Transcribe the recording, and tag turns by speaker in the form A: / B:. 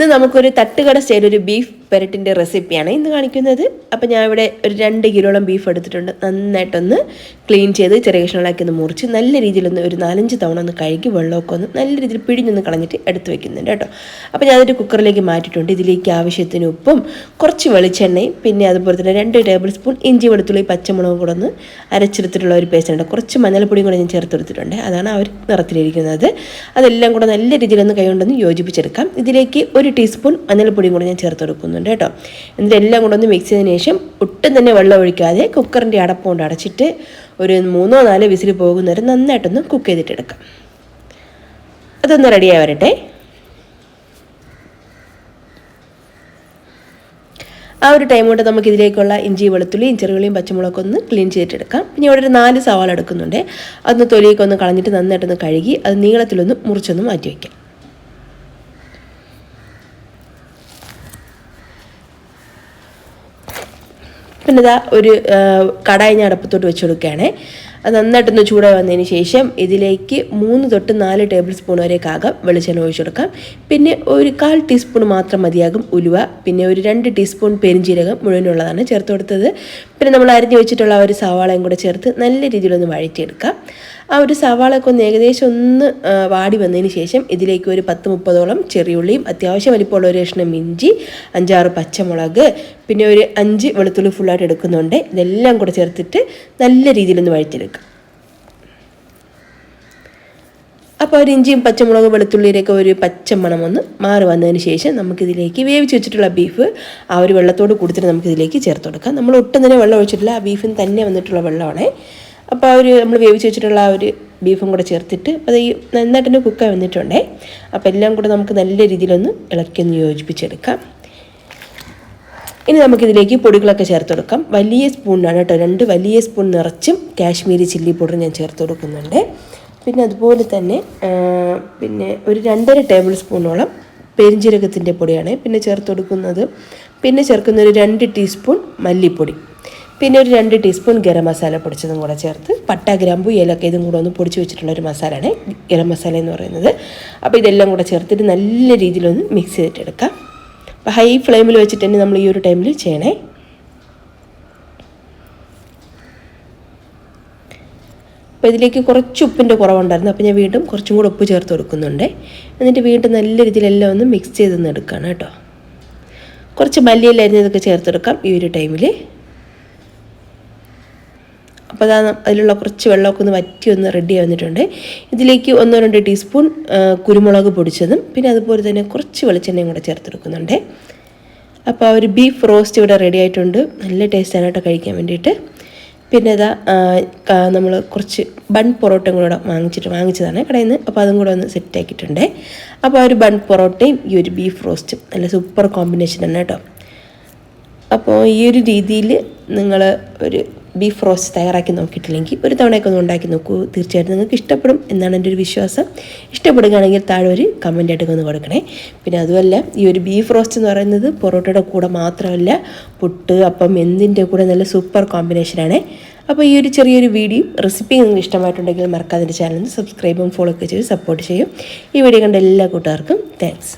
A: ഇന്ന് നമുക്കൊരു തട്ടുകട സ്റ്റൈൽ ഒരു ബീഫ് പെരട്ടിന്റെ റെസിപ്പിയാണ് ഇന്ന് കാണിക്കുന്നത്. അപ്പോൾ ഞാൻ ഇവിടെ ഒരു രണ്ട് കിലോളം ബീഫ് എടുത്തിട്ടുണ്ട്. നന്നായിട്ടൊന്ന് ക്ലീൻ ചെയ്ത് ചെറിയ കഷ്ണങ്ങളാക്കി ഒന്ന് മുറിച്ച് നല്ല രീതിയിലൊന്ന് ഒരു നാലഞ്ച് തവണ ഒന്ന് കഴുകി വെള്ളമൊക്കെ ഒന്ന് നല്ല രീതിയിൽ പിഴിഞ്ഞൊന്ന് കളഞ്ഞിട്ട് എടുത്ത് വെക്കുന്നുണ്ട് കേട്ടോ. അപ്പോൾ ഞാൻ അതൊരു കുക്കറിലേക്ക് മാറ്റിയിട്ടുണ്ട്. ഇതിലേക്ക് ആവശ്യത്തിന് ഉപ്പും കുറച്ച് വെളിച്ചെണ്ണയും പിന്നെ അതുപോലെ തന്നെ രണ്ട് ടേബിൾ സ്പൂൺ ഇഞ്ചി വെളുത്തുള്ളി പച്ചമുളകും കൂടെ ഒന്ന് അരച്ചെടുത്തിട്ടുള്ള ഒരു പേസ്റ്റ് ഉണ്ട് കുറച്ച് മഞ്ഞൾപ്പൊടിയും കൂടെ ഞാൻ ചേർത്തെടുത്തിട്ടുണ്ട് അതാണ് ഒരു നിറത്തിലിരിക്കുന്നത്. അതെല്ലാം കൂടെ നല്ല രീതിയിലൊന്ന് കൈകൊണ്ടൊന്ന് യോജിപ്പിച്ചെടുക്കാം. ഇതിലേക്ക് ഒരു ടീസ്പൂൺ മഞ്ഞൾപ്പൊടിയും കൂടെ ഞാൻ ചേർത്ത് കൊടുക്കുന്നുണ്ട് കേട്ടോ. എന്നിട്ട് എല്ലാം കൂടെ ഒന്ന് മിക്സ് ചെയ്തതിന് ശേഷം ഒട്ടും തന്നെ വെള്ളം ഒഴിക്കാതെ കുക്കറിന്റെ അടപ്പ് കൊണ്ട് അടച്ചിട്ട് ഒരു മൂന്നോ നാലോ വിസിൽ പോകുന്നവരെ നന്നായിട്ടൊന്ന് കുക്ക് ചെയ്തിട്ടെടുക്കാം അതൊന്ന് റെഡിയായി വരട്ടെ. ആ ഒരു ടൈം കൊണ്ട് നമുക്ക് ഇതിലേക്കുള്ള ഇഞ്ചി വെളുത്തുള്ളിയും ചെറുകളിയും പച്ചമുളകൊക്കെ ഒന്ന് ക്ലീൻ ചെയ്തിട്ടെടുക്കാം പിന്നെ ഇവിടെ ഒരു നാല് സവാള എടുക്കുന്നുണ്ട്. അതൊന്ന് തൊലിയൊക്കെ ഒന്ന് കളഞ്ഞിട്ട് നന്നായിട്ടൊന്ന് കഴുകി അത് നീളത്തിലൊന്ന് മുറിച്ചൊന്ന് മാറ്റി വയ്ക്കാം പിന്നെ ഇതാ ഒരു കടായി ഞാൻ അടുപ്പത്തോട്ട് വെച്ച് കൊടുക്കുകയാണേ അത് നന്നായിട്ടൊന്ന് ചൂടായി വന്നതിന് ശേഷം ഇതിലേക്ക് മൂന്ന് തൊട്ട് നാല് ടേബിൾ സ്പൂൺ വരെയൊക്കെ വെളിച്ചെണ്ണ ഒഴിച്ചു കൊടുക്കാം പിന്നെ ഒരു കാൽ ടീസ്പൂൺ മാത്രം മതിയാകും ഉലുവ. പിന്നെ ഒരു രണ്ട് ടീസ്പൂൺ പെരിഞ്ചീരകം മുഴുവനുള്ളതാണ് ചേർത്ത് കൊടുത്തത്. പിന്നെ നമ്മൾ അരിഞ്ഞു വെച്ചിട്ടുള്ള ആ ഒരു സവാളയും കൂടെ ചേർത്ത് നല്ല രീതിയിലൊന്ന് വഴറ്റിയെടുക്കാം. ആ ഒരു സവാളയൊക്കെ ഒന്ന് ഏകദേശം ഒന്ന് വാടി വന്നതിന് ശേഷം ഇതിലേക്ക് ഒരു പത്ത് മുപ്പതോളം ചെറിയുള്ളിയും അത്യാവശ്യം വലിപ്പമുള്ള ഒരു കഷ്ണം ഇഞ്ചി അഞ്ചാറ് പച്ചമുളക് പിന്നെ ഒരു അഞ്ച് വെളുത്തുള്ളി ഫുള്ളായിട്ട് എടുക്കുന്നുണ്ട്. ഇതെല്ലാം കൂടെ ചേർത്തിട്ട് നല്ല രീതിയിലൊന്ന് വഴറ്റിയെടുക്കാം. അപ്പോൾ ഒരു ഇഞ്ചിയും പച്ചമുളക് വെളുത്തുള്ളിയിലൊക്കെ ഒരു പച്ചമണം ഒന്ന് മാറി വന്നതിന് ശേഷം നമുക്കിതിലേക്ക് വേവിച്ച് വെച്ചിട്ടുള്ള ബീഫ് ആ ഒരു വെള്ളത്തോട് കൊടുത്തിട്ട് നമുക്കിതിലേക്ക് ചേർത്ത് കൊടുക്കാം. നമ്മൾ ഒട്ടും തന്നെ വെള്ളം ഒഴിച്ചിട്ടില്ല. ആ ബീഫിന് തന്നെ വന്നിട്ടുള്ള വെള്ളമാണ്. അപ്പോൾ ആ ഒരു നമ്മൾ വേവിച്ച് വെച്ചിട്ടുള്ള ആ ഒരു ബീഫും കൂടെ ചേർത്തിട്ട് അത് ഈ നന്നായിട്ട് തന്നെ കുക്കായി വന്നിട്ടുണ്ടേ. അപ്പോൾ എല്ലാം കൂടെ നമുക്ക് നല്ല രീതിയിലൊന്ന് ഇളക്കി യോജിപ്പിച്ചെടുക്കാം. ഇനി നമുക്കിതിലേക്ക് പൊടികളൊക്കെ ചേർത്ത് കൊടുക്കാം. വലിയ സ്പൂണിനാണ് കേട്ടോ. രണ്ട് വലിയ സ്പൂൺ നിറച്ചും കാശ്മീരി ചില്ലി പൗഡർ ഞാൻ ചേർത്ത് കൊടുക്കുന്നുണ്ട്. പിന്നെ അതുപോലെ തന്നെ പിന്നെ ഒരു രണ്ടര ടേബിൾ സ്പൂണോളം പെരിഞ്ജീരകത്തിന്റെ പൊടിയാണ്. പിന്നെ ചേർത്ത് കൊടുക്കുന്നത് പിന്നെ ചേർക്കുന്ന ഒരു രണ്ട് ടീസ്പൂൺ മല്ലിപ്പൊടി. പിന്നെ ഒരു രണ്ട് ടീസ്പൂൺ ഗരം മസാല പൊടിച്ചതും കൂടെ ചേർത്ത് പട്ട ഗ്രാമ്പു ഏലക്ക ഇതും കൂടെ ഒന്ന് പൊടിച്ച് വെച്ചിട്ടുള്ള ഒരു മസാലയാണ് ഗരം മസാല എന്ന് പറയുന്നത്. അപ്പോൾ ഇതെല്ലാം കൂടെ ചേർത്തിട്ട് നല്ല രീതിയിലൊന്ന് മിക്സ് ചെയ്തിട്ടെടുക്കാം. അപ്പോൾ ഹൈ ഫ്ലെയിമിൽ വെച്ചിട്ട് തന്നെ നമ്മൾ ഈ ഒരു ടൈമിൽ ചെയ്യണേ. അപ്പോൾ ഇതിലേക്ക് കുറച്ച് ഉപ്പിന്റെ കുറവുണ്ടായിരുന്നു. അപ്പോൾ ഞാൻ വീണ്ടും കുറച്ചും കൂടെ ഉപ്പ് ചേർത്ത് കൊടുക്കുന്നുണ്ട്. എന്നിട്ട് വീണ്ടും നല്ല രീതിയിലെല്ലാം ഒന്ന് മിക്സ് ചെയ്തൊന്ന് എടുക്കുകയാണ് കേട്ടോ. കുറച്ച് മല്ലിയിലായിരുന്നു ഇതൊക്കെ ചേർത്തെടുക്കാം ഈ ഒരു ടൈമിൽ അപ്പോൾ അതാ അതിലുള്ള കുറച്ച് വെള്ളമൊക്കെ ഒന്ന് വറ്റി ഒന്ന് റെഡി വന്നിട്ടുണ്ട് ഇതിലേക്ക് ഒന്നോ രണ്ട് ടീസ്പൂൺ കുരുമുളക് പൊടിച്ചതും പിന്നെ അതുപോലെ തന്നെ കുറച്ച് വെളിച്ചെണ്ണയും കൂടെ ചേർത്തെടുക്കുന്നുണ്ട് അപ്പോൾ ആ ഒരു ബീഫ് റോസ്റ്റ് ഇവിടെ റെഡി ആയിട്ടുണ്ട്. നല്ല ടേസ്റ്റാണ് കേട്ടോ കഴിക്കാൻ വേണ്ടിയിട്ട്. പിന്നെ ഇതാ നമ്മൾ കുറച്ച് ബൺ പൊറോട്ടയും കൂടെ വാങ്ങിച്ചിട്ട് വാങ്ങിച്ചതാണ് കടയിൽ നിന്ന്. അപ്പോൾ അതും കൂടെ ഒന്ന് സെറ്റ് ആക്കിയിട്ടുണ്ട്. അപ്പോൾ ആ ഒരു ബൺ പൊറോട്ടയും ഈ ഒരു ബീഫ് റോസ്റ്റും നല്ല സൂപ്പർ കോമ്പിനേഷൻ തന്നെ കേട്ടോ. അപ്പോൾ ഈ ഒരു രീതിയിൽ നിങ്ങൾ ഒരു ബീഫ് റോസ്റ്റ് തയ്യാറാക്കി നോക്കിയിട്ടില്ലെങ്കിൽ ഒരു തവണയൊക്കെ ഒന്ന് ഉണ്ടാക്കി നോക്കൂ. തീർച്ചയായിട്ടും നിങ്ങൾക്ക് ഇഷ്ടപ്പെടും എന്നാണ് എന്റെ ഒരു വിശ്വാസം. ഇഷ്ടപ്പെടുകയാണെങ്കിൽ താഴെ ഒരു കമന്റ് ആയിട്ട് ഒന്ന് കൊടുക്കണേ. പിന്നെ അതുമല്ല ഈ ഒരു ബീഫ് റോസ്റ്റ് എന്ന് പറയുന്നത് പൊറോട്ടയുടെ കൂടെ മാത്രമല്ല പുട്ട് അപ്പം എന്തിന്റെ കൂടെ നല്ല സൂപ്പർ കോമ്പിനേഷനാണ് അപ്പോൾ ഈ ഒരു ചെറിയൊരു വീഡിയോ റെസിപ്പി നിങ്ങൾക്ക് ഇഷ്ടമായിട്ടുണ്ടെങ്കിൽ മറക്കാതിന്റെ ചാനൽ സബ്സ്ക്രൈബും ഫോളോ ഒക്കെ ചെയ്ത് സപ്പോർട്ട് ചെയ്യും. ഈ വീഡിയോ കണ്ട എല്ലാ കൂട്ടുകാർക്കും താങ്ക്സ്